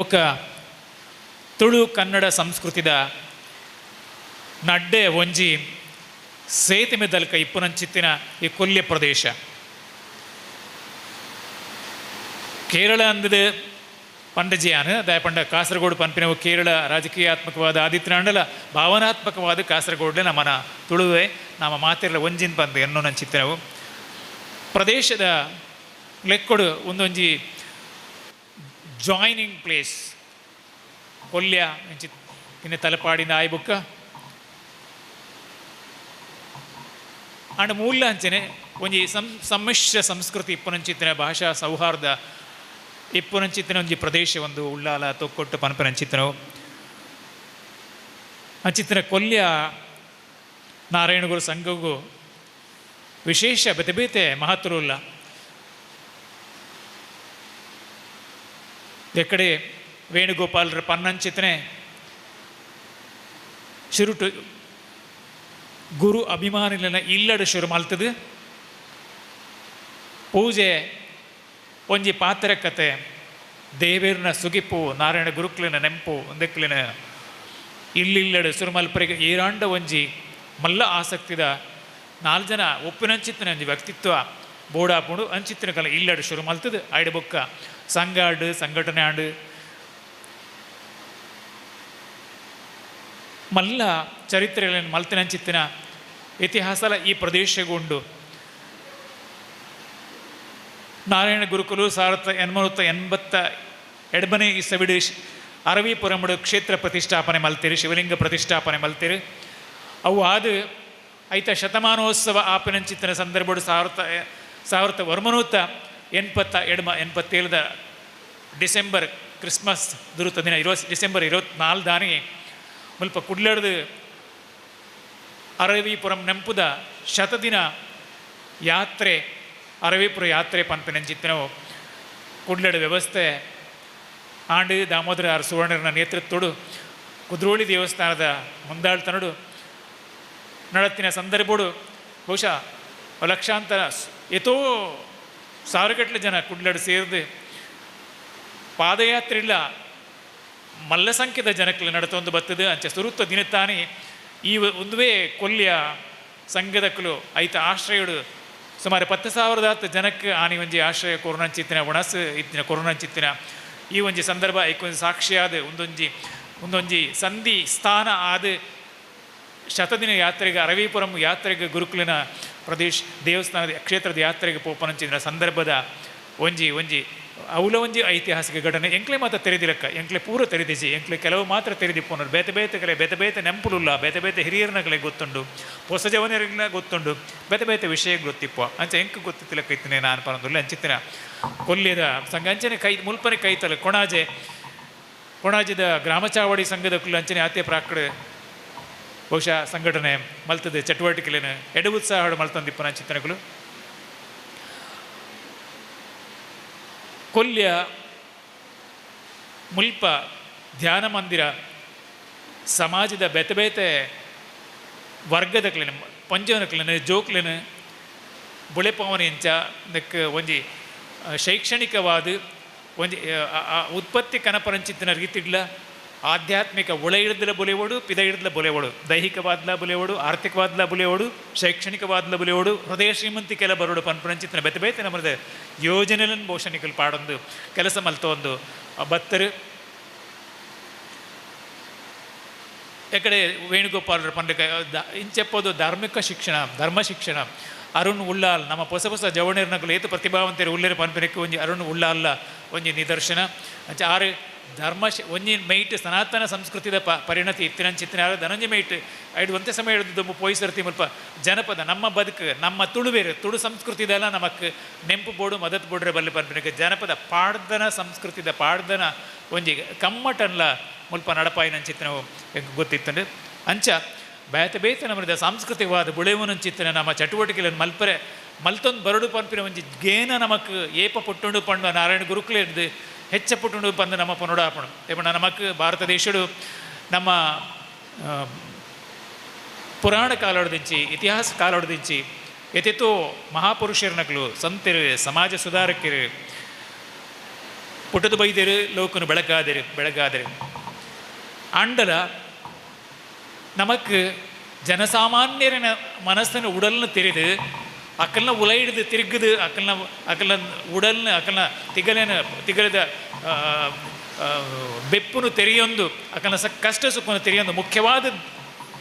ఒక ತುಳು ಕನ್ನಡ ಸಂಸ್ಕೃತಿದ ನಡ್ಡೆ ಒಂಜಿ ಸೇತುಮೆ ಮೆದಲ್ಕ ಇಪ್ಪುನಂಚಿತ್ತಿನ ಈ ಕೊಲ್ಯ ಪ್ರದೇಶ. ಕೇರಳ ಅಂದದ ಪಂಡಜಿಯಾನ ದಯಪಂಡ ಕಾಸರಗೋಡು ಪಂಪಿನವು ಕೇರಳ ರಾಜಕೀಯಾತ್ಮಕವಾದ ಆದಿತ್ಯನಾಂಡಲ, ಭಾವನಾತ್ಮಕವಾದ ಕಾಸರಗೋಡ್ಲೆ ನಮ್ಮನ ತುಳುವೆ, ನಮ್ಮ ಮಾತಿರಲ ಒಂಜಿನ ಪಂದು ಎನ್ನೋ ನಂಚಿತ್ತಿನವು ಪ್ರದೇಶದ ಲೆಕ್ಕೊಡು ಒಂದೊಂಜಿ ಜಾಯ್ನಿಂಗ್ ಪ್ಲೇಸ್ ಕೊಲ್ಯ ಇಂಚಿ ಇನ್ನು ತಲಪಾಡಿನ ಆಯ್ ಬುಕ್ಕ ಅಂಡ್ ಮೂಲ ಅಂಚನೆ ಒಂಜಿ ಸಂ ಸಮ್ಮಿಶ್ರ ಸಂಸ್ಕೃತಿ ಇಪ್ಪನಂಚಿತ್ತಿನ ಭಾಷಾ ಸೌಹಾರ್ದ ಇಪ್ಪನಂಚಿತ್ತಿನ ಒಂಜಿ ಪ್ರದೇಶ ಒಂದು ಉಳ್ಳಾಲ ತೊಕ್ಕೊಟ್ಟು ಪನಪನಂಚಿತ್ತಿನವು ಅಂಚಿತ್ತಿನ ಕೊಲ್ಯ ನಾರಾಯಣಗುರು ಸಂಘಗೂ ವಿಶೇಷ ಬೇತೆ ಬೇತೆ ಮಹತ್ವವುಳ್ಳ ಎಕ್ಕಡೆ ವೇಣುಗೋಪಾಲರ ಪನ್ನಂಚಿತನೆ ಶುರುಟು ಗುರು ಅಭಿಮಾನ ಇಲ್ಲಡ ಶುರು ಮಲ್ತದು. ಪೂಜೆ ಒಂಜಿ ಪಾತ್ರ ಕತೆ, ದೇವೇರ್ನ ಸುಗಿಪು, ನಾರಾಯಣ ಗುರುಕ್ಲಿನ ನೆಂಪು ಒಂದಕ್ಲಿನ ಶುರು ಸುರುಮಲ್ಪರಿಗೆ ಏರಾಂಡ ಒಂಜಿ ಮಲ್ಲ ಆಸಕ್ತಿದ ನಾಲ್ಕು ಜನ ಒಪ್ಪಿನಂಚಿತ್ತಿನ ಒಂಜಿ ವ್ಯಕ್ತಿತ್ವ. ಬೋಡಾಪುಂಡು ಅಂಚಿತ್ತಿನ ಕಲ ಇಲ್ಲಡು ಶುರು ಮಲ್ತದು. ಆಯ್ಡ ಬೊಕ್ಕ ಸಂಘಾಡು ಸಂಘಟನೆ ಮಲ್ಲ ಮಲ್ಲ ಚರಿತ್ರೆಗಳನ್ನು ಮಲ್ತಿನಂಚಿತ್ತಿನ ಇತಿಹಾಸಲ ಈ ಪ್ರದೇಶಗೊಂಡು. ನಾರಾಯಣ ಗುರುಕುಲು ಸಾವಿರದ ಎಂಬತ್ತ ಎಂಬತ್ತ ಎಡಬನೇ ಇಸವಿಡು ಅರವಿಪುರಮಡು ಕ್ಷೇತ್ರ ಪ್ರತಿಷ್ಠಾಪನೆ ಮಲ್ತೀರಿ, ಶಿವಲಿಂಗ ಪ್ರತಿಷ್ಠಾಪನೆ ಮಲ್ತೀರಿ. ಅವು ಆದ ಐತ ಶತಮಾನೋತ್ಸವ ಆಪನಂಚಿತ್ತಿನ ಸಂದರ್ಭಡು ಸಾವಿರದ ಸಾವಿರದ ವರ್ಮನೂತ ಎಣ್ಪತ್ತ ಎಡಮ ಎಣ್ಪತ್ತೇಳದ ಡಿಸೆಂಬರ್ ಕ್ರಿಸ್ಮಸ್ ದುರುತ ದಿನ ಇರೋ ಡಿಸೆಂಬರ್ ಇರುವತ್ನಾಲ್ಕು ದಾನಿ ಮುಲ್ಪ ಕುಡ್ಲಡ್ದು ಅರವಿಪುರಂ ನೆಂಪುದ ಶತದಿನ ಯಾತ್ರೆ, ಅರವಿಪುರ ಯಾತ್ರೆ ಪನ್ಪೆನಂಚಿತ್ತಿನವು ಕುಡ್ಲಡ್ ವ್ಯವಸ್ಥೆ, ಆಂಡಿ ದಾಮೋದರ ಆರ್ ಸುವರ್ಣರನ ನೇತೃತ್ವಡು ಕುದ್ರೋಳಿ ದೇವಸ್ಥಾನದ ಮುಂದಾಳ್ತನಡು ನಡತ್ತಿನ ಸಂದರ್ಭಡು ಬಹುಶಃ ಲಕ್ಷಾಂತರ ಎಷ್ಟೋ ಸಾವಿರಗಟ್ಟಲೆ ಜನ ಕುಡ್ಲಡ್ ಸೇರಿದೆ ಪಾದಯಾತ್ರೆ ಇಲ್ಲ ಮಲ್ಲ ಸಂಖ್ಯದ ಜನಕ್ಕೆ ನಡತೊಂದು ಬರ್ತದೆ. ಅಂಚೆ ಸುರುತ್ತ ದಿನತ್ತಾನೆ ಈ ಒಂದುವೇ ಕೊಲ್ಯ ಸಂಘದಕ್ಕಲು ಐತ ಆಶ್ರಯಡು ಸುಮಾರು ಪತ್ತು ಸಾವಿರದ ಹತ್ತು ಜನಕ್ಕೆ ಆನೆ ಒಂಜಿ ಆಶ್ರಯ ಕೊರೋನಂಚಿತ್ತಿನ, ಒಣಸ್ ಇತ್ತಿನ ಕೊರೋನಂಚಿತ್ತಿನ ಈ ಒಂಜಿ ಸಂದರ್ಭ ಐಕೊಂದು ಸಾಕ್ಷಿಯಾದ ಒಂದೊಂಜಿ ಒಂದೊಂಜಿ ಸಂಧಿ ಸ್ಥಾನ ಆದ ಶತದಿನ ಯಾತ್ರೆಗೆ, ಅರವೀಪುರಂ ಯಾತ್ರೆಗೆ ಗುರುಕುಲಿನ ಪ್ರದೇಶ, ದೇವಸ್ಥಾನದ ಕ್ಷೇತ್ರದ ಯಾತ್ರೆಗೆ ಪೋಪನಂಚಿನ ಸಂದರ್ಭದ ಒಂಜಿ ಒಂಜಿ ಅವಲ ಒಂಜಿ ಐತಿಹಾಸಿಕ ಘಟನೆ. ಎಂಕ್ಲೆ ಮಾತ್ರ ತೆರೆದಿರಕ್ಕ ಎಂಕ್ಲೆ ಪೂರ ತೆರೆದಿಸಿ. ಎಂಕ್ಲೆ ಕೆಲವು ಮಾತ್ರ ತೆರೆದಿಪ್ಪುನರು ಬೇತೆ ಬೇತೆ ಕಲೆ ಬೇತೆ ಬೇತೆ ನೆಂಪುಲುಲ್ಲ, ಬೇತೆ ಬೇತೆ ಹಿರಿಯರ್ನಗಲೆ ಗೊತ್ತುಂಡು. ಹೊಸ ಜವನರಿಗೆಲ್ಲ ಗೊತ್ತುಂಡು. ಬೇತೆ ಬೇತೆ ವಿಷಯ ಗೊತ್ತಿಪ್ಪ. ಅಂಚ ಎಂಕ್ ಗೊತ್ತಿತ್ತಿಲ್ಲ ಕೈತಿನಿ ನಾನು ಪರಂದುಲ್ಲ. ಅಂಚಿತ್ತಿನ ಕೊಲ್ಲಿದ ಸಂಘ ಅಂಚನೆ ಕೈ, ಮುಲ್ಪನೆ ಕೈತಲ್ಲ. ಕೊಣಾಜೆ, ಕೊಣಾಜಿದ ಗ್ರಾಮ ಚಾವಡಿ ಸಂಘದ ಕುಲ್ಲ ಅಂಚನೆ ಆತೆ ಪ್ರಾಕಡೆ ಬಹುಶಃ ಸಂಘಟನೆ ಮಲ್ತದೆ, ಚಟುವಟಿಕೆಲೇನು ಎಡ ಉತ್ಸಾಹ ಮಲ್ತಂದಿಪ್ಪನ ಚಿಂತನೆಗಳು ಕೊಲ್ಯ ಮುಲ್ಪ ಧ್ಯಾನ ಮಂದಿರ ಸಮಾಜದ ಬೆತಬೇತೆ ಬೇತೆ ವರ್ಗದ ಕ್ಲೇನು, ಪಂಜವನ ಕ್ಲೇನು ಜೋಕ್ಲೇನು ಬುಳೆಪವನ ಇಂಚ ಇದಕ್ಕೆ ಒಂಜಿ, ಶೈಕ್ಷಣಿಕವಾದ, ಒಂಜಿ ಉತ್ಪತ್ತಿ ಕನಪರಂಚಿತ್ತಿನ ರೀತಿಡ್ಲ ಆಧ್ಯಾತ್ಮಿಕ ಒಳ ಹಿಡಿದ್ಲ ಬುಲೆವಡು, ಪಿದ ಹಿಡಿದ್ಲ ಬುಲೆವಡು, ದೈಹಿಕವಾದ್ಲ ಬುಲೆವಡು, ಆರ್ಥಿಕವಾದ್ಲ ಬುಲೆವಡು, ಶೈಕ್ಷಣಿಕವಾದ್ಲ ಬುಲೆವಡು, ಹೃದಯ ಶ್ರೀಮಂತಿ ಕೆಲ ಬರೋಡು ಪನ್ಪರಂಚಿತ್ತಿನ ಬೆತ್ತ ಬೇತೆ ನಮ್ಮದ ಯೋಜನೆಲನ್ ಬೋಷಣಿಕಲ್ ಪಾಡೊಂದು, ಕೆಲಸ ಮಲ್ತ ಒಂದು ಬತ್ತರು ಎಕಡೆ ವೇಣುಗೋಪಾಲರ ಪಂಡಕ ಇಂಚೆಪ್ಪೋದು ಧಾರ್ಮಿಕ ಶಿಕ್ಷಣ, ಧರ್ಮ ಶಿಕ್ಷಣ, ಅರುಣ್ ಉಳ್ಳಾಲ್, ನಮ್ಮ ಹೊಸ ಹೊಸ ಜವಣಿರ್ನಗಳು ಏತು ಪ್ರತಿಭಾವಂತರು ಉಳ್ಳೇರು ಪನ್ಪಿನಕ್ಕೆ ಒಂಜಿ ಅರುಣ್ ಉಳ್ಳಾಲ್ಲ, ಒಂಜಿ ನಿದರ್ಶನ. ಆರು ಧರ್ಮ ಒಂಜಿನ ಒಂಜಿ ಮೈಟ್ ಸನಾತನ ಸಂಸ್ಕೃತಿದ ಪ ಪರಿಣತಿ ಇತ್ತಿನಂಚಿತ್ತಿನ ಯಾರು ಧನಂಜಿ ಮೈಟ್ ಐದು ಒಂದೇ ಸಮಯ ಹಿಡಿದು ಪೋಯಿಸರ್ತಿ ಮುಲ್ಪ ಜನಪದ, ನಮ್ಮ ಬದುಕು, ನಮ್ಮ ತುಳುವೇರು, ತುಳು ಸಂಸ್ಕೃತಿದೆಲ್ಲ ನಮಕ್ ನೆಂಪು ಬೋಡು, ಮದತ್ ಬೋಡ್ರೆ ಬಲ್ಲಿ ಬರ್ಬೇಕು ಜನಪದ ಪಾಡ್ದನ ಸಂಸ್ಕೃತಿದ ಪಾಡ್ದನ ಒಂಜಿ ಕಮ್ಮಟನ್ಲ ಮುಲ್ಪ ನಡಪಾಯಿನಂಚಿತ್ತಿನ ಗೊತ್ತಿತ್ತಂಡು. ಅಂಚ ಬೇತ ಬೇತ ನಮ್ಮದ ಸಾಂಸ್ಕೃತಿಕವಾದ ಬುಳೆವನಂಚಿತ್ತಿನ ನಮ್ಮ ಚಟುವಟಿಕೆಗಳನ್ನು ಮಲ್ಪರೆ ಮಲ್ತೊಂದು ಬರಡು ಪಂಪಿನ ಒಂಜಿ ಗೇನ ನಮಕ್ ಏಪ ಪುಟ್ಟುಂಡು ಪಂಡು ನಾರಾಯಣ ಗುರುಕುಲೆ ಹಿಡ್ದು ഹെച്ചപ്പെട്ടുകൊണ്ട് പന്ത് നമ്മ പുനരാപ്പണം ನಮಕ್ ಭಾರತ భారతదేశുడు ನಮ್ಮ ಪುರಾಣ ಕಾಲೋಡದಿಂಚಿ, ಇತಿಹಾಸ ಕಾಲೋಡದಿಂಚಿ, ಎತೆತ್ತೋ ಮಹಾಪುರುಷರನಗಳು ಸಂತರು, ಸಮಾಜ ಸುಧಾರಕರು ಪುಟದ ಬೈದರು, ಲೋಕನು ಬೆಳಕಾದರು ಬೆಳಕಾದರು ಆಂಡಲ ನಮಕ್ ಜನಸಾಮಾನ್ಯರನ ಮನಸ್ಸಿನ ಉಡಲನ್ನು ತೆರೆದು ಅಕಲನ ಉಲೈ ಹಿಡಿದು ತಿರುಗಿದು, ಅಕಲನ ಅಕ್ಕಲ್ನ ಉಡಲ್ನ ಅಕ್ಕಲ್ನ ತಿಗಲೇನ, ತಿಗಲಿದ ಬೆಪ್ಪುನು ತೆರೆಯೊಂದು ಅಕ್ಕಲ್ನ ಸ, ಕಷ್ಟ ಸುಖನ ತೆರೆಯೊಂದು ಮುಖ್ಯವಾದ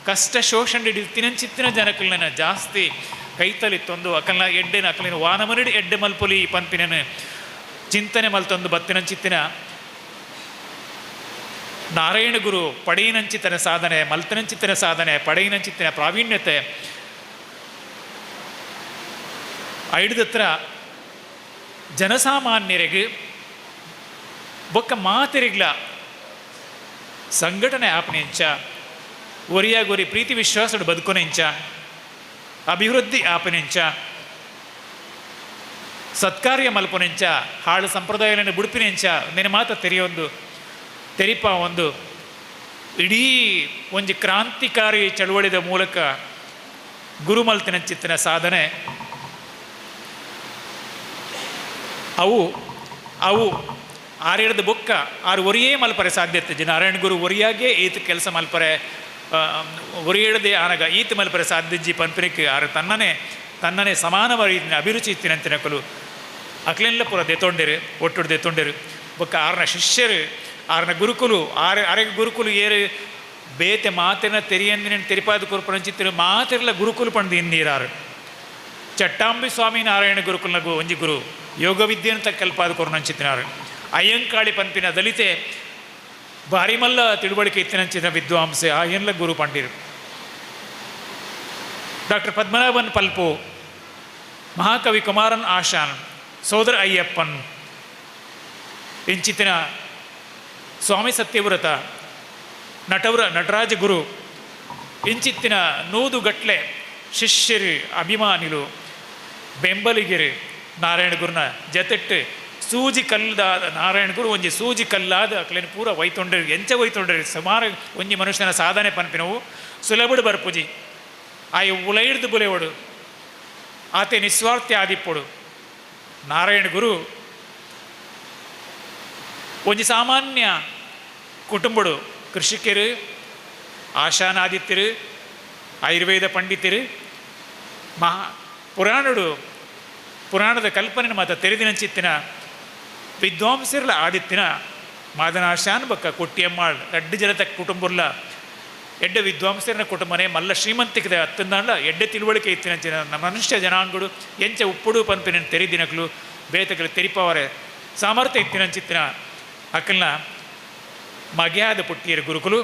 ಕಷ್ಟ ಶೋಷಣೆ ಹಿಡಿದು ತಿನಂಚಿತ್ತಿನ ಜನಕಲ್ನ ಜಾಸ್ತಿ ಕೈತಲಿ ತೊಂದು, ಅಕಲ್ನ ಎಡ್ಡೆನ, ಅಕಲಿನ ವಾನಮನಡಿ ಎಡ್ಡೆ ಮಲ್ಪೊಲಿ ಈ ಪಂಪಿನ ಚಿಂತನೆ ಮಲ್ತೊಂದು ಬತ್ತಿನಂಚಿತ್ತಿನ ನಾರಾಯಣ ಗುರು ಪಡೆಯಿನಂಚಿತನ ಸಾಧನೆ, ಮಲ್ತನಂಚಿತ್ತಿನ ಸಾಧನೆ, ಪಡೆಯಿನಂಚಿತ್ತಿನ ಪ್ರಾವೀಣ್ಯತೆ ಐಡ್ದತ್ರ ಜನಸಾಮಾನ್ಯರಿಗೆ ಬೊಕ್ಕ ಮಾತೆರಿಗ್ಲ ಸಂಘಟನೆ ಆಪನೆಂಚ ಒರಿಯಾಗೊರಿ ಪ್ರೀತಿ ವಿಶ್ವಾಸಡು ಬದುಕೊನೆಂಚ ಅಭಿವೃದ್ಧಿ ಆಪನೆಂಚ ಸತ್ಕಾರ್ಯ ಮಲ್ಪನೆಂಚ ಹಾಳು ಸಂಪ್ರದಾಯಗಳನ್ನು ಬುಡುಪಿನೆಂಚ ನಿನ್ನ ಮಾತ ತೆರೆಯೊಂದು ತೆರಿಪ ಒಂದು ಇಡೀ ಒಂದು ಕ್ರಾಂತಿಕಾರಿ ಚಳುವಳಿದ ಮೂಲಕ ಗುರುಮಲ್ತಿನ ಚಿತ್ತಿನ ಸಾಧನೆ ಅವು ಅವು ಆರೇಳದ ಬೊಕ್ಕ, ಆರು ಒರಿಯೇ ಮಲ್ಪರೆ ಸಾಧ್ಯತೆ ಜಿ ನಾರಾಯಣ ಗುರು ಒರಿಯಾಗೆ ಈತ ಕೆಲಸ ಮಲ್ಪರೆ ಒರಿಯೇಡದೆ ಆನಗ ಈತ ಮಲ್ಪರೆ ಸಾಧ್ಯಜ್ಜಿ ಪನ್ಪಿನಿಕ್ ಆರು ತನ್ನನೇ ತನ್ನನೇ ಸಮಾನವಾಗಿ ಅಭಿರುಚಿ ಇತ್ತಿನಂತಿನಕಲು ಅಕ್ಲೆಲ್ಲ ಪುರ ದೆತೊಂಡೆರು ಒಟ್ಟುಡು ದೆತೊಂಡೆರು ಬೊಕ್ಕ ಆರನ ಶಿಷ್ಯರು, ಆರನ ಗುರುಕುಲು, ಆರ ಅರೆ ಗುರುಕುಲು ಏರು, ಬೇತೆ ಮಾತಿನ ತೆರಿಯಂದಿನ ತೆರಿಪಾದ ಕುರುಪಣಚಿತ್ತಿನ ಮಾತಿರಲ ಗುರುಕುಲು ಪಂಡು ಇನ್ನೀರಾರು. ಚಟ್ಟಾಂಬಿ ಸ್ವಾಮಿ ನಾರಾಯಣ ಗುರುಕುಲನಗು ಒಂಜಿ ಗುರು. ಯೋಗ ವಿದ್ಯೆಂತ ಕಲ್ಪಾದ ಕೊರನಂಚಿತ್ತಿನಾರು ಅಯ್ಯಂಕಾಳಿ ಪಂಪಿನ ದಲಿತೆ ಬಾರಿಮಲ್ಲ ತಿಳುವಳಿಕೆ ಇತ್ತಿನಂಚಿನ ವಿದ್ವಾಂಸೆ ಆಯನ್ಲ ಗುರು ಪಂಡಿರು. ಡಾಕ್ಟರ್ ಪದ್ಮನಾಭನ್ ಪಲ್ಪು, ಮಹಾಕವಿ ಕುಮಾರನ್ ಆಶಾನ್, ಸೋದರ ಅಯ್ಯಪ್ಪನ್ ಇಂಚಿತ್ತಿನ ಸ್ವಾಮಿ ಸತ್ಯವ್ರತ, ನಟವರ ನಟರಾಜ ಗುರು ಇಂಚಿತ್ತಿನ ನೂದುಗಟ್ಲೆ ಶಿಷ್ಯರು, ಅಭಿಮಾನಿಲು, ಬೆಂಬಲಿಗಿರು ನಾರಾಯಣ ಗುರುನ ಜತೆಟ್ಟು ಸೂಜಿ ಕಲ್ಲಾದ ನಾರಾಯಣ ಗುರು ಒಂಜಿ ಸೂಜಿ ಕಲ್ಲಾದ ಅಕ್ಲೇನು ಪೂರ ಒಯ್ತೊಂಡರು ಎಂಚ ಒಯ್ತೊಂಡರು ಸುಮಾರು ಒಂಜಿ ಮನುಷ್ಯನ ಸಾಧನೆ ಪನ್ಪಿನವು. ಸುಲಭಡು ಬರ್ಪುಜಿ. ಆಯ್ ಉಳೈಡ್ದು ಬುಲೆವಡು. ಆತೆ ನಿಸ್ವಾರ್ಥ ಆದಿಪ್ಪೊಡು. ನಾರಾಯಣ ಗುರು ಒಂಜಿ ಸಾಮಾನ್ಯ ಕುಟುಂಬಡು, ಕೃಷಿಕರು, ಆಶಾನಾದಿತ್ಯರು, ಆಯುರ್ವೇದ ಪಂಡಿತರು ಮಹಾ ಪುರಾಣಡು ಪುರಾಣದ ಕಲ್ಪನೆ ಮಾತ ತೆರೆದಿನಂಚಿತ್ತಿನ ವಿದ್ವಾಂಸರ್ಲ ಆದಿತ್ತಿನ ಮಾದನಾಶಾನ್ ಬಕ್ಕ ಕೊಟ್ಟಿಯಮ್ಮಾಳ್, ಎಡ್ಡ ಜನತ ಕುಟುಂಬರ್ಲ, ಎಡ್ಡ ವಿದ್ವಾಂಸರನ ಕುಟುಂಬನೇ ಮಲ್ಲ ಶ್ರೀಮಂತಿಕದ ಅತ್ತಂದಾಂಡ ಎಡ್ಡೆ ತಿಳುವಳಿಕೆ ಇತ್ತಿನಂಚಿನ ನಮ್ಮ ಮನುಷ್ಯ ಜನಾಂಗಗಳು ಎಂಚ ಉಪ್ಪುಡು ಪಂಪಿನ ತೆರಿದಿನಕ್ಲು ಬೇತಗಳು ತೆರಿಪವರೆ. ಸಾಮರ್ಥ್ಯ ಇತ್ತಿನಂಚಿತ್ತಿನ ಅಕ್ಕಲ್ನ ಮಗ್ಯಾದ ಪುಟ್ಟಿಯರು ಗುರುಕುಲು,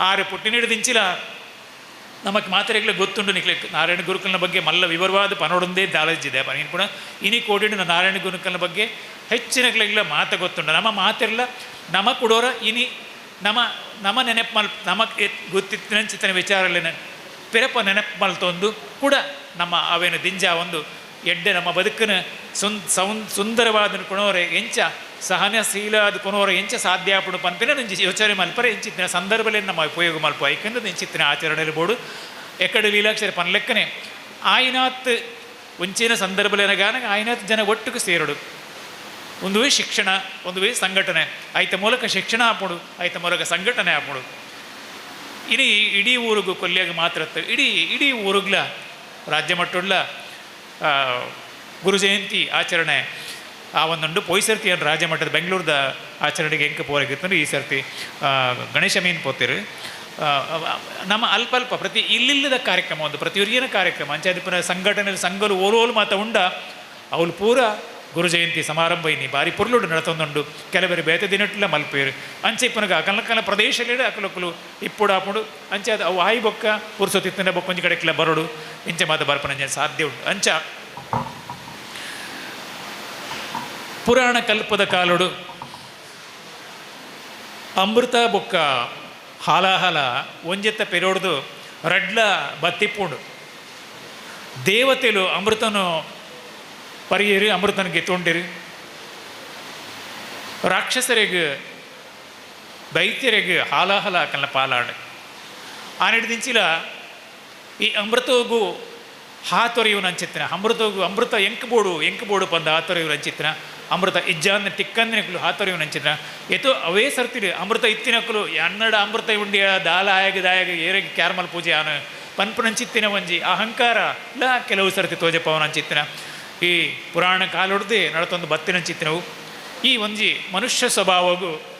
ಆರು ಪುಟ್ಟಿನಿಡಿದಿಂಚಿಲ ನಮಗೆ ಮಾತ್ರೆಗಳ ಗೊತ್ತುಂಡು ನಿಕ್ಲೆ ನಾರಾಯಣ ಗುರುಕುಲನ ಬಗ್ಗೆ ಮಲ್ಲ ವಿವರವಾದ ಪನೋಡೊಂದೇ ಇದೆ. ಪನೀನು ಕೂಡ ಇನಿ ಕೋಡಿನ ನಾರಾಯಣ ಗುರುಕುಲನ ಬಗ್ಗೆ ಹೆಚ್ಚಿನಗ್ಲೆಲ್ಲ ಮಾತ ಗೊತ್ತುಂಡು. ನಮ್ಮ ಮಾತಿರಲ್ಲ ನಮ ಕೊಡೋರ ಇನಿ ನಮ ನಮ ನೆನಪು ಮಲ್ ನಮಗೆ ಗೊತ್ತಿತ್ತಿನ ವಿಚಾರಲೇನ ಪಿರಪ ನೆನಪು ಮಲ್ತೊಂದು ಕೂಡ ನಮ್ಮ ಅವೇನು ದಿಂಜ ಒಂದು ಎಡ್ಡೆ ನಮ್ಮ ಬದುಕನ ಸುನ್ ಸೌನ್ ಸುಂದರವಾದ ಕೊಣೋರೆ ಎಂಚ ಸಹನಶೀಲಾದ ಕೊನೋರ ಎಂಚ ಸಾಧ್ಯ ಆಪುಡು ಪನ್ಪಿನ ನಂಜಿ ಯೋಚನೆ ಮಲ್ಪರೆ ಎಂಚಿತ್ತಿನ ಸಂದರ್ಭದಲ್ಲಿ ನಮ್ಮ ಉಪಯೋಗ ಮಲ್ಪ ಐಕಂದು ಎಂಚಿತ್ತಿನ ಆಚರಣೆ ಇರ್ಬೋದು ಎಕ್ಕಡೆ ಲೀಲಾಕ್ಷರ ಪನ್ಲೆಕ್ಕನೆ ಆಯ್ನಾತ್ ಒಂಚಿನ ಸಂದರ್ಭಲೇನಗಾನ ಆಯ್ನಾತ್ ಜನ ಒಟ್ಟಿಗೆ ಸೇರಡು. ಒಂದು ಶಿಕ್ಷಣ ಒಂದು ಸಂಘಟನೆ ಆಯ್ತ ಮೂಲಕ ಶಿಕ್ಷಣ ಆಪುಡು ಆಯ್ತ ಮೂಲಕ ಸಂಘಟನೆ ಆಪುಡು. ಇಡೀ ಇಡೀ ಊರಿಗೂ ಕೊಲ್ಲಿಯಾಗ ಮಾತ್ರ ಇಡೀ ಇಡೀ ಊರುಗ್ಲ ರಾಜ್ಯ ಮಟ್ಟುಡ್ಲ ಆ, ಗುರು ಜಯಂತಿ ಆಚರಣೆ, ಆ ಒಂದೊಂದು ಪೊಯ್ ಸರ್ತಿ ಏನು ರಾಜ್ಯ ಬೆಂಗಳೂರದ ಆಚರಣೆಗೆ ಹೆಂಗೆ ಪೋರಾಗಿತ್ತು ಈ ಸರ್ತಿ ಗಣೇಶ ಮೀನು ಪೋತಿರು. ನಮ್ಮ ಅಲ್ಪ ಅಲ್ಪ ಪ್ರತಿ ಇಲ್ಲಿಲ್ಲದ ಕಾರ್ಯಕ್ರಮ ಒಂದು ಪ್ರತಿಯೊರಿಯನ ಕಾರ್ಯಕ್ರಮ ಅಂಚಾದಿಪ್ಪನ ಸಂಘಟನೆ ಸಂಘಲು ಓಲೋಲು ಮಾತ ಉಂಡ ಅವಳು ಪೂರ ಗುರು ಜಯಂತಿ ಸಮಾರಂಭ ಇನ್ನಿ ಬಾರಿ ಪುರ್ಲುಡು ನಡತೊಂದುಂಡು ಕೆಲವರಿ ಬೇತೆ ದಿನಟ್ಲ ಮಲ್ಪೇರು ಅಂಚೆ ಇಪ್ಪನಗ ಅಕಲ ಕಲ ಪ್ರದೇಶಗಳು ಅಕಲಕ್ಕಲು ಇಪ್ಪುಡು ಆಪುಡು ಅಂಚೆ ಅದು ಅವು ಆಯಿ ಬೊಕ್ಕ ಪುರ್ಸೊತ್ತಿತ್ತನೆ ಬೊಕ್ಕ ಒಂಜಿ ಕಡೆಕ್ಲ ಬರೋಡು ಇಂಚೆ ಮಾತ ಬರ್ಪನಂಜ ಸಾಧ್ಯ ಉಂಟು ಅಂಚ ಪುರಾಣ ಕಲ್ಪದ ಕಾಲುಡು ಅಮೃತ ಬೊಕ್ಕ ಹಾಲಾಹಲ ಒಂಜೆತ್ತ ಪೆರೋಡ್ದು ರಡ್ಲ ಬತ್ತಿಪ್ಪುಂಡು ದೇವತೆಲು ಅಮೃತನು ಪರಿಯರಿ ಅಮೃತನಿಗೆ ತೊಂಡಿರಿ ರಾಕ್ಷಸರಿಗೆ, ದೈತ್ಯರಿಗೆ ಹಾಲಾಹಲ ಕಲ್ಲ ಪಾಲಾಡ. ಆನೆಡ್ದಿಂಚಿಲ ಈ ಅಮೃತಗೂ ಹಾತೊರೆಯುವನ ಚಿತ್ರ ಅಮೃತಗೂ ಅಮೃತ ಎಂಕಬೋಡು ಎಂಕಬೋಡು ಪಂದ ಆ ತೊರೆಯುವ ಚಿತ್ರ ಅಮೃತ ಇಜ್ಜಾನ್ನ ತಿಕ್ಕಂದಿನಕ್ಕಲು ಹಾ ತೊರೆಯುವ ಚಿತ್ರ ಎತ್ತು ಅವೇ ಸರ್ತಿರಿ ಅಮೃತ ಇತ್ತಿನಕ್ಕಲು ಎನ್ನಡ ಅಮೃತ ಉಂಡಿಯ ದಾಲ ಆಯಾಗಿ ದಾಯಗ ಏರಿಗೆ ಕ್ಯಾರ್ಮಲ್ ಪೂಜೆ ಆನ ಪನ್ಪುನಂಚಿತ್ತಿನ ಒಂಜಿ. ಅಹಂಕಾರ ಲ ಕೆಲವು ಸರ್ತಿ ಪವನ ಅಂಚಿತ್ತಿನ. ಈ ಪುರಾಣ ಕಾಲೊಡ್ದೆ ನಡತೊಂದು ಬತ್ತಿನ ಚಿತ್ರವು ಈ ಒಂಜಿ ಮನುಷ್ಯ ಸ್ವಭಾವವು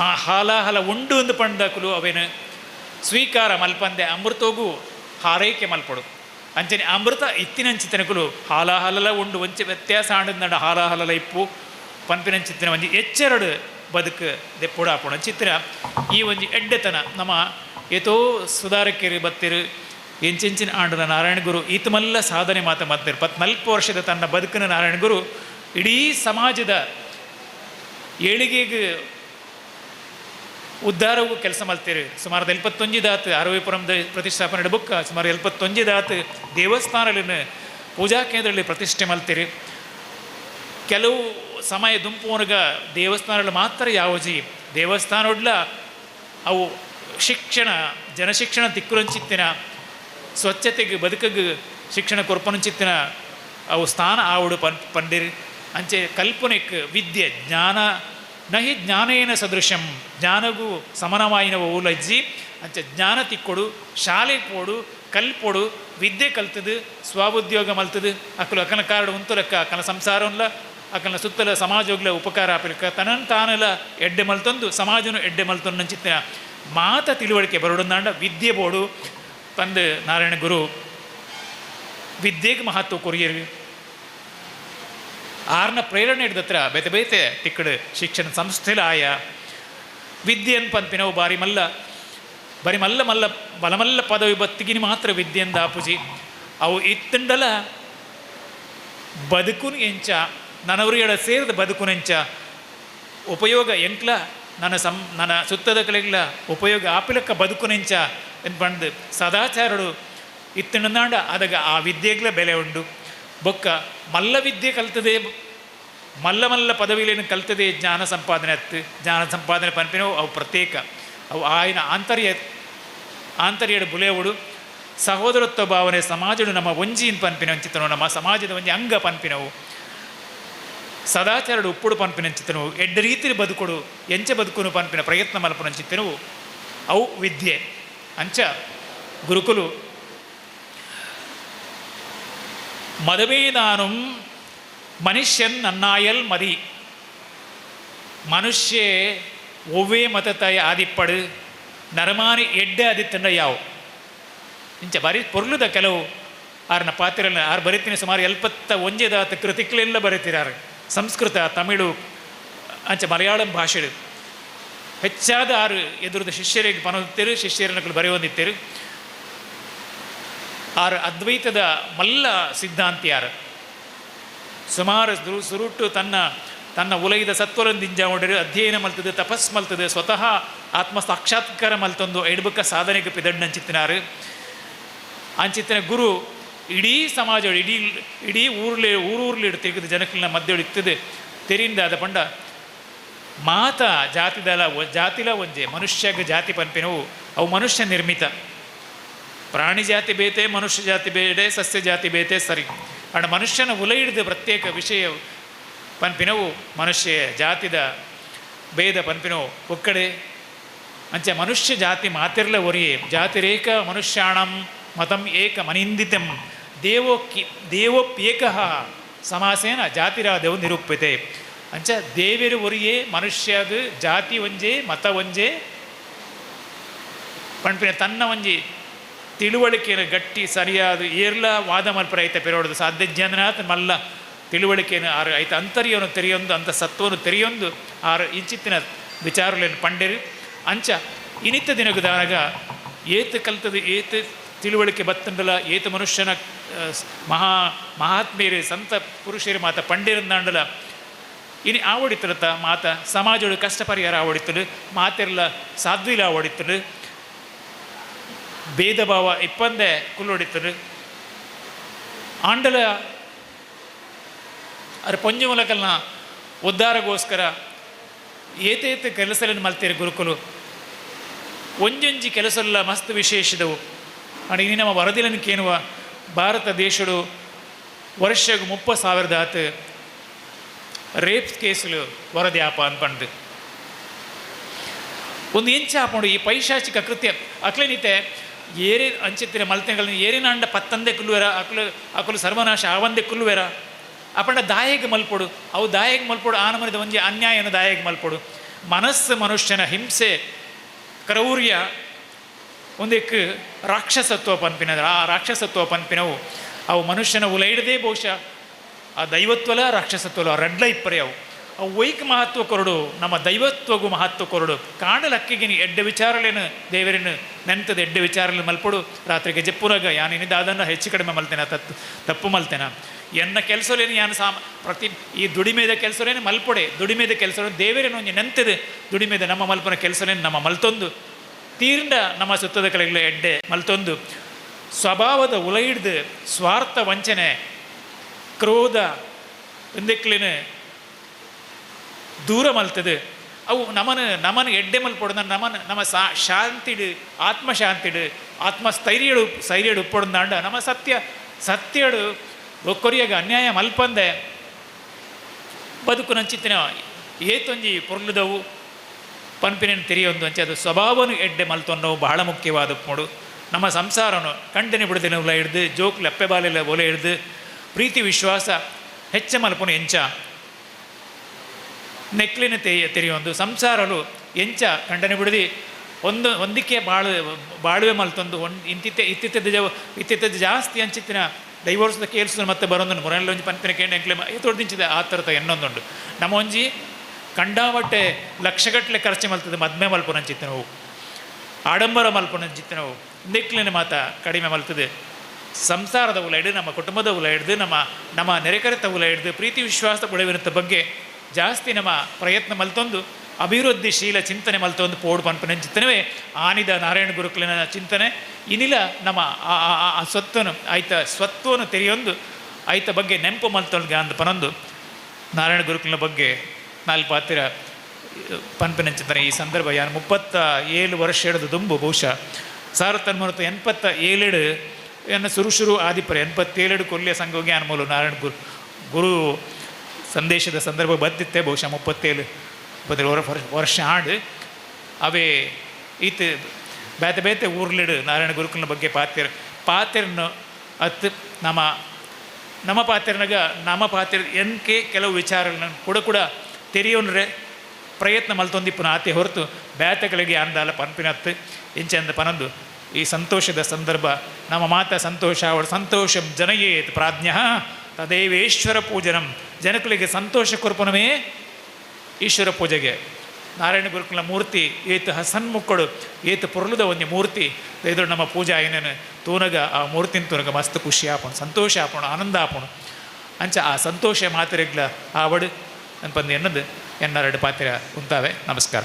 ಆ ಹಾಲಾಹಲ ಉಂಡು ಒಂದು ಪಂಡಕಲು ಅವೇನು. ಸ್ವೀಕಾರ ಮಲ್ಪಂದೆ ಅಮೃತೋಗು ಹಾರೈಕೆ ಮಲ್ಪಡು. ಅಂಚನೆ ಅಮೃತ ಇತ್ತಿನಂಚಿತನಕಲು ಹಾಲಾಹಲಲ ಉಂಡು ಒಂಚೆ ವ್ಯತ್ಯಾಸ ಆಡಿದ ಹಾಲಾಹಲಲ ಇಪ್ಪು. ಪಂಪಿನಂಚಿತ್ತಿನ ಒಂಜಿ ಎಚ್ಚರಡು ಬದುಕು ದೆಪ್ಪುಡು ಚಿತ್ರ ಈ ಒಂಜಿ ಎಡ್ಡೆತನ ನಮ್ಮ ಏತೋ ಸುಧಾರಕ್ಕೆರಿ ಬತ್ತಿರು ಎಂಚೆಂಚಿನ ಆಂಡದ ನಾರಾಯಣ ಗುರು ಈತ ಮಲ್ಲ ಸಾಧನೆ ಮಾತ ಮಾಡ್ತಾರೆ ಪತ್ನಾಲ್ಕು ವರ್ಷದ ತನ್ನ ಬದುಕಿನ ನಾರಾಯಣ ಗುರು ಇಡೀ ಸಮಾಜದ ಏಳಿಗೆಗೆ ಉದ್ಧಾರವು ಕೆಲಸ ಮಾಡ್ತೀರಿ ಸುಮಾರು ಎಲ್ಪತ್ತೊಂಜಿ ದಾತ್ ಅರವಿಪುರಂದ ಪ್ರತಿಷ್ಠಾಪನೆ ಬುಕ್ಕ ಸುಮಾರು ಎಲ್ಪತ್ತೊಂಜಿ ದಾತ್ ದೇವಸ್ಥಾನದಲ್ಲಿ ಪೂಜಾ ಕೇಂದ್ರದಲ್ಲಿ ಪ್ರತಿಷ್ಠೆ ಮಾಡ್ತೀರಿ ಕೆಲವು ಸಮಯ ದುಂಪುನಗ ದೇವಸ್ಥಾನಗಳು ಮಾತ್ರ ಯಾವಜಿ ದೇವಸ್ಥಾನಡ್ಲ ಅವು ಶಿಕ್ಷಣ, ಜನಶಿಕ್ಷಣ ತಿಕ್ಕುರಂಚಿತ್ತಿನ ಸ್ವಚ್ಛತೆಗೆ ಬದುಕಗೆ ಶಿಕ್ಷಣ ಕೊರ್ಪನುಂಚಿತ್ತಿನ ಅವು ಸ್ಥಾನ ಆವಡು ಪನ್, ಪಂಡಿರಿ. ಅಂಚೆ ಕಲ್ಪನೆಕ್ ವಿದ್ಯೆ, ಜ್ಞಾನ, ನಹಿ ಜ್ಞಾನೇನ ಸದೃಶಂ ಜ್ಞಾನಗೂ ಸಮನವಾಯಿನವ ಊಲಜ್ಜಿ ಅಂಚೆ ಜ್ಞಾನ ತಿಕ್ಕೊಡು, ಶಾಲೆ ಪೋಡು ಕಲ್ಪೊಡು ವಿದ್ಯೆ ಕಲ್ತದು ಸ್ವಉದ್ಯೋಗ ಮಲ್ತದು. ಅಕಲ ಕಾರಡು ಉಂತುಲಕ್ಕ ಅಕನ ಸಂಸಾರನ್ಲ ಅಕಲ ಸುತ್ತಲ ಸಮಾಜೋಗ್ಲ ಉಪಕಾರ ಆಪಿಲಕ್ಕ. ತನನ್ ತಾನಲ ಎಡ್ಡೆ ಮಲ್ತೊಂದು, ಸಮಾಜನು ಎಡ್ಡೆ ಮಲ್ತೊಂದು ಚಿತ್ತಿನ ಮಾತ ತಿಳುವಳಿಕೆ ಬರೋಡಂದಾಂಡ ವಿದ್ಯೆ ಬೋಡು ಪಂದು ನಾರಾಯಣ ಗುರು, ವಿದ್ಯೆಗೆ ಮಹತ್ವ ಕೊರಿಯರಿ. ಆರ್ನ ಪ್ರೇರಣೆ ಹಿಡಿದತ್ರ ಬೇತೆ ಬೇತೆ ತಿಕ್ಕಡು ಶಿಕ್ಷಣ ಸಂಸ್ಥೆಲ ಆಯ. ವಿದ್ಯೆನ್ ಪಂಪಿನವು ಬಾರಿ ಮಲ್ಲ, ಬರಿ ಮಲ್ಲ ಮಲ್ಲ ಬಲಮಲ್ಲ ಪದವಿ ಬತ್ತಿಗಿನಿ ಮಾತ್ರ ವಿದ್ಯೆಂದ ಆಪುಜಿ ಅವು ಇತ್ತಂಡಲ ಬದುಕುನ್ ಎಂಚ ನನವರಿಗಳ ಸೇರಿದ ಬದುಕುನೆಂಚ ಉಪಯೋಗ ಎಂಕ್ಲ, ನನ್ನ ಸಂ, ನನ್ನ ಸುತ್ತದ ಕಲೆಗಳ ಉಪಯೋಗ ಆಪಿಲಕ್ಕ ಬದುಕುನೆಂಚ ಎಂದು ಬಂದು ಸದಾಚಾರಡು ಇತ್ತಿಣ್ಣಾಂಡ ಅದಾಗ ಆ ವಿದ್ಯೆಗಳ ಬೆಲೆ ಉಂಡು. ಬೊಕ್ಕ ಮಲ್ಲ ವಿದ್ಯೆ ಕಲ್ತದೆ, ಮಲ್ಲ ಮಲ್ಲ ಪದವಿಲೇನು ಕಲ್ತದೆ ಜ್ಞಾನ ಸಂಪಾದನೆ ಅತ್ತು. ಜ್ಞಾನ ಸಂಪಾದನೆ ಪನ್ಪಿನವು ಅವು ಪ್ರತ್ಯೇಕ. ಅವು ಆಯ್ನ ಆಂತರ್ಯ ಆಂತರ್ಯಡು ಬುಲೆವುಡು ಸಹೋದರತ್ವ ಭಾವನೆ ಸಮಾಜಡು ನಮ್ಮ ಒಂಜಿನ ಪನ್ಪಿನ ಚಿತ್ರನು ನಮ್ಮ ಸಮಾಜದ ಒಂಜಿ ಅಂಗ ಪನ್ಪಿನವು ಸದಾಚಾರಡು ಉಪ್ಪುಡು ಪನ್ಪಿನ ಚಿತ್ರನು ಎಡ್ಡ ರೀತಿಲಿ ಬದುಕುಡು, ಎಂಚ ಬದುಕುನು ಪನ್ಪಿನ ಪ್ರಯತ್ನ ಮಲ್ಪನ ಚಿತ್ರನು ಅವು ವಿದ್ಯೆ. ಅಂಚ ಗುರುಕುಲು ಮದವೇದಾನು ಮನುಷ್ಯನ್ ನನ್ನಾಯಲ್ ಮದಿ. ಮನುಷ್ಯ ಒವ್ವೇ ಮತತಾಯ ಆದಿಪ್ಪಡು, ನರಮಾನಿ ಎಡ್ಡೆ ಆದಿತ್ತಂಡ ಯಾವು? ಇಂಚ ಬರಿ ಪೊರ್ಲುದ ಕೆಲವು, ಆರ್ನ ಪಾತ್ರಲ್ಲ ಆರು ಬರಿತೀನಿ ಸುಮಾರು ಎಲ್ಪತ್ತ ಒಂಜೆದಾತ ಕೃತಿಗಳೆಲ್ಲ ಬರೀತಿರಾರು. ಸಂಸ್ಕೃತ, ತಮಿಳು, ಅಂಚ ಮಲಯಾಳಂ ಭಾಷೆಡು. ಹೆಚ್ಚಾದ ಆರು ಎದುರದ ಶಿಷ್ಯರಿಗೆ ಪನೋದಿತ್ತೇರು, ಶಿಷ್ಯರನ್ನು ಬರೆಯೋದಿತ್ತೇರು. ಆರು ಅದ್ವೈತದ ಮಲ್ಲ ಸಿದ್ಧಾಂತಿ ಯಾರು? ಸುಮಾರು ಸುರುಟ್ಟು ತನ್ನ ತನ್ನ ಉಲೈದ ಸತ್ವರೊಂದಿಂಜ ಮಾಡಿರು ಅಧ್ಯಯನ ಮಲ್ತದೆ, ತಪಸ್ ಮಲ್ತದೆ, ಸ್ವತಃ ಆತ್ಮ ಸಾಕ್ಷಾತ್ಕಾರ ಮಲ್ತೊಂದು ಎಡ್ಬಕ್ಕ ಸಾಧನೆಗೆ ಪಿದಣ್ಣಂಚಿತ್ತಿನಾರು ಅಂಚಿತ್ತಿನ ಗುರು ಇಡೀ ಸಮಾಜ, ಇಡೀ ಇಡೀ ಊರ್ಲಿ ಊರೂರ್ಲಿ ತಿರುಗಿದ ಜನಕ್ಕಿನ ಮಧ್ಯ ಇಡ್ತದೆ ತೆರಿಂದ ಅದ ಪಂಡ ಮಾತ ಜಾತಿದಲ ಜಾತಿಲ ಒಂಜೆ, ಮನುಷ್ಯಗ ಜಾತಿ ಪನ್ಪಿನವು, ಅವು ಮನುಷ್ಯ ನಿರ್ಮಿತ. ಪ್ರಾಣಿ ಜಾತಿ ಬೇತೆ, ಮನುಷ್ಯ ಜಾತಿ ಬೇಡೆ, ಸಸ್ಯ ಜಾತಿ ಬೇತೆ, ಸರಿ. ಅಣ್ಣ ಮನುಷ್ಯನ ಉಲ ಹಿಡಿದ ಪ್ರತ್ಯೇಕ ವಿಷಯ ಪನ್ಪಿನವು, ಮನುಷ್ಯ ಜಾತಿದ ಭೇದ ಪನ್ಪಿನವು, ಒಕ್ಕಡೆ. ಅಂಚೆ ಮನುಷ್ಯ ಜಾತಿ ಮಾತಿರ್ಲ ಒರಿಯೇ ಜಾತಿರೇಕ ಮನುಷ್ಯಾಣಂ ಮತಂ ಏಕ ಮನಿಂದಿತಂ. ದೇವೋಕ್ಕಿ, ದೇವೋಪ್ಯೇಕ ಸಮಾಸೇನ ಜಾತಿರಾದವು ನಿರೂಪ್ಯತೆ. ಅಂಚ ದೇವರು ಒರಿಯೇ ಅದು, ಜಾತಿ ಒಂಜೆ, ಮತ ಒಂಜೆ ಪಣ್ಪಿನ ತನ್ನ ಒಂಜಿ ತಿಳುವಳಿಕೆಯನ್ನು ಗಟ್ಟಿ ಸರಿಯಾದ ಏರ್ಲ ವಾದ ಮಲ್ಪರ ಐತೆ ಪೆರೋಡದು. ಸಾಧ್ಯ ಮಲ್ಲ ತಿಳುವಳಿಕೆಯನ್ನು ಆರು ಐತೆ. ಅಂತರ್ಯವನ್ನು ತೆರೆಯೊಂದು, ಅಂತ ಸತ್ವವನ್ನು ತೆರೆಯೊಂದು ಆರು ಇಂಚಿತ್ತಿನ ವಿಚಾರಗಳನ್ನು ಪಂಡೆರು. ಅಂಚ ಇನಿತ್ತ ದಿನಗದಾಗ ಏತು ಕಲ್ತದು, ಏತು ತಿಳುವಳಿಕೆ ಬತ್ತಂಡಲ ಏತು ಮನುಷ್ಯನ ಮಹಾ ಮಹಾತ್ಮೇರು, ಸಂತ ಪುರುಷರು ಮಾತ ಪಂಡಿರಂದಾಂಡಲ ಇನಿ ಆವಡಿತಲತ ಮಾತ ಸಮಾಜಗಳು ಕಷ್ಟ ಪರಿಹಾರ ಆವಡಿತಲು ಮಾತೆರ್ಲ ಸಾಧ್ವಿಲ ಆವಡಿತಲು ಭೇದ ಭಾವ ಇಪ್ಪಂದೆ ಆಂಡಲ ಅರೆ ಪೊಂಜು ಮೂಲಕಲ್ನ ಉದ್ಧಾರಗೋಸ್ಕರ ಏತೇತ ಕೆಲಸಗಳನ್ನು ಮಲ್ತೀರಿ ಗುರುಕುಲು ಒಂಜೊಂಜಿ ಕೆಲಸಲ್ಲ ಮಸ್ತ್ ವಿಶೇಷದವು ಅಡಿ ಇನ್ನು ನಮ್ಮ ವರದಿಲನ್ನು ಕೇನುವ ಭಾರತ ದೇಶಡು ವರ್ಷಕ್ಕೆ ಮುಪ್ಪ ಸಾವಿರದ ಆತು ಕೇಸುಲು ವರದಿ ಆಪ ಅನ್ಪಂಡು ಒಂದು ಎಂಚ ಹಾಕೊಂಡು ಈ ಪೈಶಾಚಿಕ ಕೃತ್ಯ, ಅಕ್ಲೇನಿತೆ ಏರಿ ಅಂಚಿತ್ತಿನ ಮಲ್ತೆಗಳನ್ನು ಏರಿನಾಂಡ ಪತ್ತಂದೆ ಕುಲ್ಲುವೆರ ಅಕ್ಲು, ಅಕಲು ಸರ್ವನಾಶ ಆವಂದೆ ಕುಲ್ಲುವೆರ ಅಪಂಡ ದಾಯಗೆ ಮಲ್ಪೊಡು, ಅವು ದಾಯಗೆ ಮಲ್ಪೊಡು ಆನಮನದ ಒಂಜಿ ಅನ್ಯಾಯನ ದಾಯಗೆ ಮಲ್ಪೊಡು. ಮನಸ್ಸು ಮನುಷ್ಯನ ಹಿಂಸೆ, ಕ್ರೌರ್ಯ ಒಂದಕ್ಕೆ ರಾಕ್ಷಸತ್ವ ಪನ್ಪಿನದ, ಆ ರಾಕ್ಷಸತ್ವ ಪನ್ಪಿನವು, ಅವು ಮನುಷ್ಯನ ಉಲೈಡದೇ ಬಹುಶಃ ಆ ದೈವತ್ವಲ, ರಾಕ್ಷಸತ್ವಲ ರಡ್ಲ ಇಪ್ಪರೆ ಅವು. ಅವು ವೈಕ್ ಮಹತ್ವ ಕೊರಡು, ನಮ್ಮ ದೈವತ್ವಗೂ ಮಹತ್ವ ಕೊರಡು. ಕಾಣಲಕ್ಕಿಗಿನಿ ಎಡ್ಡೆ ವಿಚಾರಲೇನು ದೇವರೇನು ನೆನ್ತದ ಎಡ್ಡೆ ವಿಚಾರಲಿ ಮಲ್ಪಡು. ರಾತ್ರಿಗೆ ಜಪ್ಪುರಾಗ ಯಾನೇನಿದ್ದ ಅದನ್ನು ಹೆಚ್ಚು ಕಡಿಮೆ ಮಲ್ತೇನೆ ತತ್ತು ತಪ್ಪು ಮಲ್ತೇನ? ಎನ್ನ ಕೆಲಸಲೇನು ಯಾನು ಸಾಮ, ಪ್ರತಿ, ಈ ದುಡಿಮೆದ ಕೆಲಸಲೇನು ಮಲ್ಪೊಡೆ. ದುಡಿಮೆದ ಕೆಲಸ ದೇವರೇನು ಒಂಜಿ ನೆಂತದೆ ದುಡಿಮೆದ ನಮ್ಮ ಮಲ್ಪನ ಕೆಲಸಲೇನು ನಮ್ಮ ಮಲ್ತೊಂದು. ತೀರ್ಂಡ ನಮ್ಮ ಸುತ್ತದ ಕಲೆಗಳ ಎಡ್ಡೆ ಮಲ್ತೊಂದು. ಸ್ವಭಾವದ ಉಲ ಹಿಡ್ದು ಸ್ವಾರ್ಥ ವಂಚನೆ ಕ್ರೋಧ ಒಂದಕ್ಲಿನ ದೂರ ಮಲ್ತದೆ. ಅವು ನಮನ ನಮನ ಎಡ್ಡೆ ಮಲ್ಪೊಡ್ದ ನಮನ, ನಮ್ಮ ಸಾ ಶಾಂತಿಡು, ಆತ್ಮಶಾಂತಿಡು, ಆತ್ಮಸ್ಥೈರ್ಯಡು, ಸ್ಥೈರ್ಯಡು ಉಪ್ಪೊಡ್ದಾಂಡ ನಮ್ಮ ಸತ್ಯ, ಸತ್ಯಡು ಒಕ್ಕೊರಿಯಾಗ ಅನ್ಯಾಯ ಮಲ್ಪಂದೆ. ಬದುಕು ನಂಚಿತ್ತಿನ ಏತೊಂಜಿ ಪೊರ್ಲುದವು. ಪನ್ಪಿನ ತಿರಿಯೊಂದು ಅಂಚೆ ಅದು ಸ್ವಭಾವನು ಎಡ್ಡೆ ಮಲ್ತೊನ್ನವು ಬಹಳ ಮುಖ್ಯವಾದ ಮೂಡು ನಮ್ಮ ಸಂಸಾರನು ಕಂಡನೆ ಬಿಡದಿನ ಹಿಡ್ದು, ಜೋಕ್ ಲೆಪ್ಪೆ ಬಾಲೆಲ್ಲ ಒಲೆ ಹಿಡ್ದು ಪ್ರೀತಿ, ವಿಶ್ವಾಸ, ಹೆಚ್ಚ ಮಲ್ಪನು ಎಂಚ. ನೆಕ್ಲಿನ ತೆಯ ತೆರೆಯೊಂದು ಸಂಸಾರಲು ಎಂಚ ಕಂಡನೆ ಬಿಡದಿ. ಒಂದು, ಒಂದಕ್ಕೆ ಬಾಳು, ಬಾಳುವೆ ಮಲ್ತೊಂದು ಒಂದು ಇಂತಿತ್ತೆ ಇತ್ತಿತ್ತದ ಜವ ಇತ್ತಿತ್ತದ ಜಾಸ್ತಿ ಅಂಚಿತ್ತಿನ ಡೈವೋರ್ಸ್ದ ಕೇಳಿಸಿದ ಮತ್ತೆ ಬರೋದನ್ನು ಮೊರಲ್ಲಿ ಒಂಜಿ ಪಂಪಿನ ಕೇಂದ್ರ ಎಂಕ್ಲೆ ತೊಡ್ದಿಂಚಿದೆ ಆ ಥರದ ಎನ್ನೊಂದುಂಡು ನಮ್ಮ ಒಂಜಿ ಕಂಡಾವಟ್ಟೆ ಲಕ್ಷಗಟ್ಟಲೆ ಖರ್ಚು ಮಲ್ತದೆ. ಮದ್ಮೆ ಮಲ್ಪುನ ಅಂಚಿತ್ತಿನವು ಆಡಂಬರ ಮಲ್ಪನ ಅಂಚಿತ್ತಿನವು ನೆಕ್ಲಿನ ಮಾತ ಕಡಿಮೆ ಮಲ್ತದೆ. ಸಂಸಾರದ ಉಲ ಹಿಡಿದು, ನಮ್ಮ ಕುಟುಂಬದ ಉಲ ಹಿಡಿದು, ನಮ್ಮ ನಮ್ಮ ನೆರೆಕರೆತ ಉಲ ಹಿಡಿದು, ಪ್ರೀತಿ ವಿಶ್ವಾಸ ಉಳವಿನಂಥ ಬಗ್ಗೆ ಜಾಸ್ತಿ ನಮ್ಮ ಪ್ರಯತ್ನ ಮಲ್ತೊಂದು, ಅಭಿವೃದ್ಧಿಶೀಲ ಚಿಂತನೆ ಮಲ್ತೊಂದು ಪೋಡು ಪನ್ಪನ ಚಿಂತನೆವೇ ಆನಿದ ನಾರಾಯಣ ಗುರುಕುಲಿನ ಚಿಂತನೆ. ಇನಿಲ ನಮ್ಮ ಆ- ಸ್ವತ್ತನು ಆಯ್ತ ಸ್ವತ್ವವನ್ನು ತೆರೆಯೊಂದು, ಆಯ್ತ ಬಗ್ಗೆ ನೆಂಪು ಮಲ್ತೊಳ್ಗೆ ಅಂದ ಪನೊಂದು. ನಾರಾಯಣ ಗುರುಕುಲಿನ ಬಗ್ಗೆ ನಾಲ್ಕು ಪಾತ್ರ ಪನ್ಪಿನ ಚಿಂತನೆ. ಈ ಸಂದರ್ಭ ಯಾರು ಮುಪ್ಪತ್ತ ಏಳು ವರ್ಷ ಹಿಡಿದು ದುಂಬು ಬಹುಶಃ. ಸಾವಿರದ ಒಂಬೈನೂರ ಎನ್ಪತ್ತ ಏಳೆಡು ಶುರು ಆದಿಪರ ಎನ್ಪತ್ತೇಳೆಡು ಕೊಲ್ಲಿಯ ಸಂಘ ಜ್ಞಾನ ಮೂಲ ನಾರಾಯಣ ಗುರು ಗುರು ಸಂದೇಶದ ಸಂದರ್ಭ ಬದ್ದಿತ್ತೆ ಬಹುಶಃ ಮುಪ್ಪತ್ತೇಳು ಮುಪ್ಪತ್ತೇಳು ವರ, ವರ್ಷ ಆಡು. ಅವೇ ಈತ ಬೇತೆ ಬೇತೆ ಊರ್ಲಿಡು ನಾರಾಯಣ ಗುರುಕುಲನ ಬಗ್ಗೆ ಪಾತ್ರ ಪಾತ್ರನ್ನು ಅತ್ ನಮ್ಮ ನಮ್ಮ ಪಾತ್ರನಾಗ ನಮ್ಮ ಪಾತ್ರ ಎನ್ಕೆ ಕೆಲವು ವಿಚಾರಗಳನ್ನು ಕೂಡ ಕೂಡ ತೆರೆಯೋನ್ರೆ ಪ್ರಯತ್ನ ಮಲ್ತೊಂದಿಪ್ಪನ ಆತೆ ಹೊರತು ಬ್ಯಾತಗಳಿಗೆ ಅಂದಾಲ ಪನ್ಪಿನತ್ತು, ಇಂಚಂದ ಪನಂದು. ಈ ಸಂತೋಷದ ಸಂದರ್ಭ. ನಮ್ಮ ಮಾತ ಸಂತೋಷ, ಅವಳು ಸಂತೋಷ ಜನಯೇತ್ ಪ್ರಾಜ್ಞ. ತದೇವೇಶ್ವರ ಪೂಜನಂ. ಜನಗಳಿಗೆ ಸಂತೋಷ ಕೊರ್ಪನವೇ ಈಶ್ವರ ಪೂಜೆಗೆ. ನಾರಾಯಣ ಗುರುಕುಲ ಮೂರ್ತಿ, ಏತು ಹಸನ್ಮುಕ್ಕಳು, ಏತು ಪೊರ್ಲುದ ಒಂದು ಮೂರ್ತಿ. ಇದ್ರು ನಮ್ಮ ಪೂಜಾ ಏನೇನು? ತೂನಗ ಆ ಮೂರ್ತಿನ ತೂನಗ ಮಸ್ತ್ ಖುಷಿ ಆಪಣ, ಸಂತೋಷ ಆಪಣ, ಆನಂದ ಆಪಣ. ಅಂಚ ಆ ಸಂತೋಷ ಮಾತ್ರೆಗ್ಲ ಆವಡು ಅನ್ಪಂದು ಎನ್ನದು. ಎನ್ನೆರಡು ಪಾತ್ರ ಉಂತಾವೆ ನಮಸ್ಕಾರ.